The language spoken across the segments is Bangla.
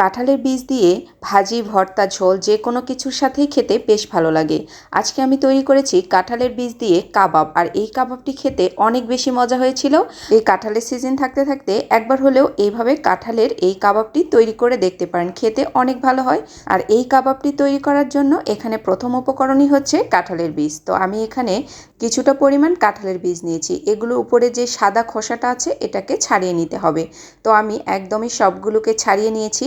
কাঁঠালের বীজ দিয়ে ভাজি, ভর্তা, ঝোল যে কোনো কিছুর সাথেই খেতে বেশ ভালো লাগে। আজকে আমি তৈরি করেছি কাঁঠালের বীজ দিয়ে কাবাব, আর এই কাবাবটি খেতে অনেক বেশি মজা হয়েছিল। এই কাঁঠালের সিজন থাকতে থাকতে একবার হলেও এইভাবে কাঁঠালের এই কাবাবটি তৈরি করে দেখতে পারেন, খেতে অনেক ভালো হয়। আর এই কাবাবটি তৈরি করার জন্য এখানে প্রথম উপকরণই হচ্ছে কাঁঠালের বীজ। তো আমি এখানে কিছুটা পরিমাণ কাঁঠালের বীজ নিয়েছি। এগুলো উপরে যে সাদা খোসাটা আছে, এটাকে ছাড়িয়ে নিতে হবে। তো আমি একদমই সবগুলোকে ছাড়িয়ে নিয়েছি।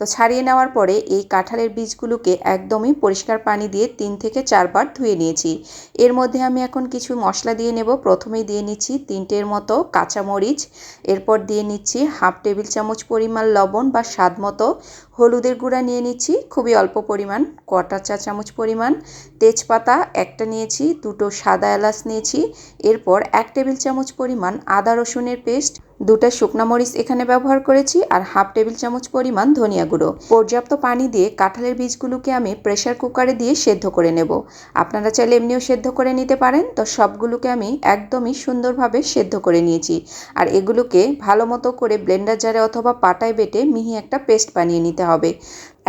তো ছাড়িয়ে নেওয়ার পরে এই কাঁঠালের বীজগুলোকে একদমই পরিষ্কার পানি দিয়ে তিন থেকে চারবার ধুয়ে নিয়েছি। এর মধ্যে আমি এখন কিছু মশলা দিয়ে নেব। প্রথমেই দিয়ে নিচ্ছি তিনটের মতো কাঁচামরিচ, এরপর দিয়ে নিচ্ছি হাফ টেবিল চামচ পরিমাণ লবণ বা স্বাদ মতো। হলুদের গুঁড়া নিয়ে নিচ্ছি খুবই অল্প পরিমাণ কটা চা চামচ পরিমাণ। তেজপাতা একটা নিয়েছি, দুটো সাদা এলাচ নিয়েছি। এরপর এক টেবিল চামচ পরিমাণ আদা রসুনের পেস্ট, দুটা শুকনো মরিচ এখানে ব্যবহার করেছি আর হাফ টেবিল চামচ পরিমাণ ধনিয়া গুঁড়ো। পর্যাপ্ত পানি দিয়ে কাঁঠালের বীজগুলোকে আমি প্রেশার কুকারে দিয়ে সেদ্ধ করে নেব। আপনারা চাইলে এমনিও সেদ্ধ করে নিতে পারেন, তো সবগুলোকে আমি একদমই সুন্দরভাবে সেদ্ধ করে নিয়েছি। আর এগুলোকে ভালো মতো করে ব্লেন্ডার জারে অথবা পাটায় বেটে মিহি একটা পেস্ট বানিয়ে নিতে হবে।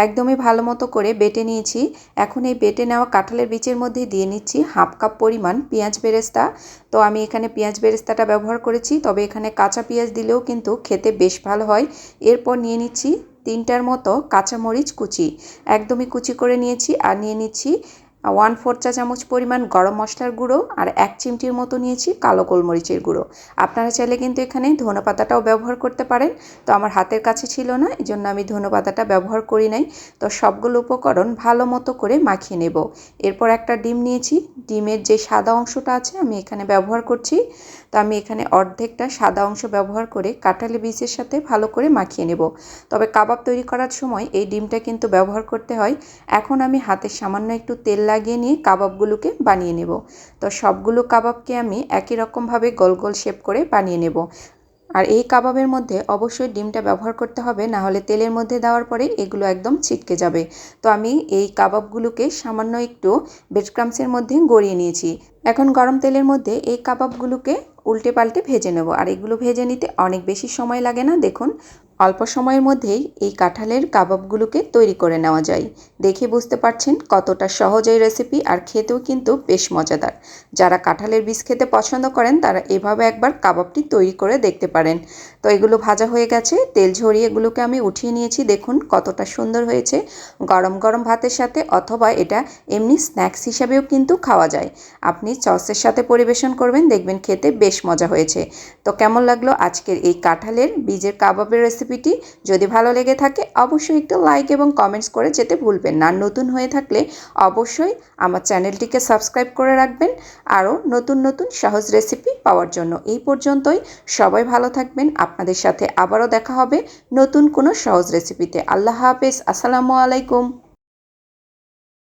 একদমই ভালো মতো করে বেটে নিয়েছি। এখন এই বেটে নেওয়া কাঁঠালের বীজের মধ্যে দিয়ে নিচ্ছি হাফ কাপ পরিমাণ পেঁয়াজ বেরেস্তা। তো আমি এখানে পেঁয়াজ বেরেস্তাটা ব্যবহার করেছি, তবে এখানে কাঁচা পেঁয়াজ দিলেও কিন্তু খেতে বেশ ভালো হয়। এরপর নিয়ে নিচ্ছি তিনটার মতো কাঁচামরিচ কুচি। একদমই কুচি করে নিয়েছি আর নিয়ে নিচ্ছি ওয়ান ফোর চা চামচ পরিমাণ গরম মশলার গুঁড়ো আর এক চিমটির মতো নিয়েছি কালো গোলমরিচের গুঁড়ো। আপনারা চাইলে কিন্তু এখানে ধনে পাতাটাও ব্যবহার করতে পারেন। তো আমার হাতের কাছে ছিল না এই জন্য আমি ধনে পাতাটা ব্যবহার করি নাই। তো সবগুলো উপকরণ ভালো মতো করে মাখিয়ে নেব। এরপর একটা ডিম নিয়েছি। ডিমের যে সাদা অংশটা আছে, আমি এখানে ব্যবহার করছি। তো আমি এখানে অর্ধেকটা সাদা অংশ ব্যবহার করে কাঁঠালি বীজের সাথে ভালো করে মাখিয়ে নেব। তবে কাবাব তৈরি করার সময় এই ডিমটা কিন্তু ব্যবহার করতে হয়। এখন আমি হাতে সামান্য একটু তেল লাগিয়ে নিয়ে কাবাবগুলোকে বানিয়ে নেব। তো সবগুলো কাবাবকে আমি একই রকমভাবে গোল গোল শেপ করে বানিয়ে নেব। আর এই কাবাবের মধ্যে অবশ্যই ডিমটা ব্যবহার করতে হবে, না হলে তেলের মধ্যে দেওয়ার পরে এগুলো একদম ছিটকে যাবে। তো আমি এই কাবাবগুলোকে সামান্য একটু ক্রামসের মধ্যে গড়িয়ে নিয়েছি। এখন গরম তেলের মধ্যে এই কাবাবগুলোকে উল্টে পাল্টে ভেজে নেব। আর এগুলো ভেজে নিতে অনেক বেশি সময় লাগে না, দেখুন। অল্প সময়ের মধ্যেই এই কাঁঠালের কাবাবগুলোকে তৈরি করে নেওয়া যায়। দেখে বুঝতে পারছেন কতটা সহজ এই রেসিপি আর খেতেও কিন্তু বেশ মজাদার। যারা কাঁঠালের বীজ খেতে পছন্দ করেন, তারা এভাবে একবার কাবাবটি তৈরি করে দেখতে পারেন। তো এগুলো ভাজা হয়ে গেছে। তেল ঝরিয়ে এগুলোকে আমি উঠিয়ে নিয়েছি। দেখুন কতটা সুন্দর হয়েছে। গরম গরম ভাতের সাথে অথবা এটা এমনি স্ন্যাক্স হিসাবেও কিন্তু খাওয়া যায়। আপনি চসের সাথে পরিবেশন করবেন, দেখবেন খেতে বেশ মজা হয়েছে। তো কেমন লাগল আজকের এই কাঁঠালের বীজের কাবাবের রেসিপিটি যদি ভালো লেগে থাকে, অবশ্যই একটু লাইক এবং কমেন্টস করে যেতে ভুলবেন না। নতুন হয়ে থাকলে অবশ্যই আমার চ্যানেলটিকে সাবস্ক্রাইব করে রাখবেন। আরও নতুন নতুন সহজ রেসিপি পাওয়ার জন্য। এই পর্যন্তই। সবাই ভালো থাকবেন। আপনাদের সাথে আবারও দেখা হবে নতুন কোনো সহজ রেসিপিতে। আল্লাহ হাফেজ। আসসালামু আলাইকুম।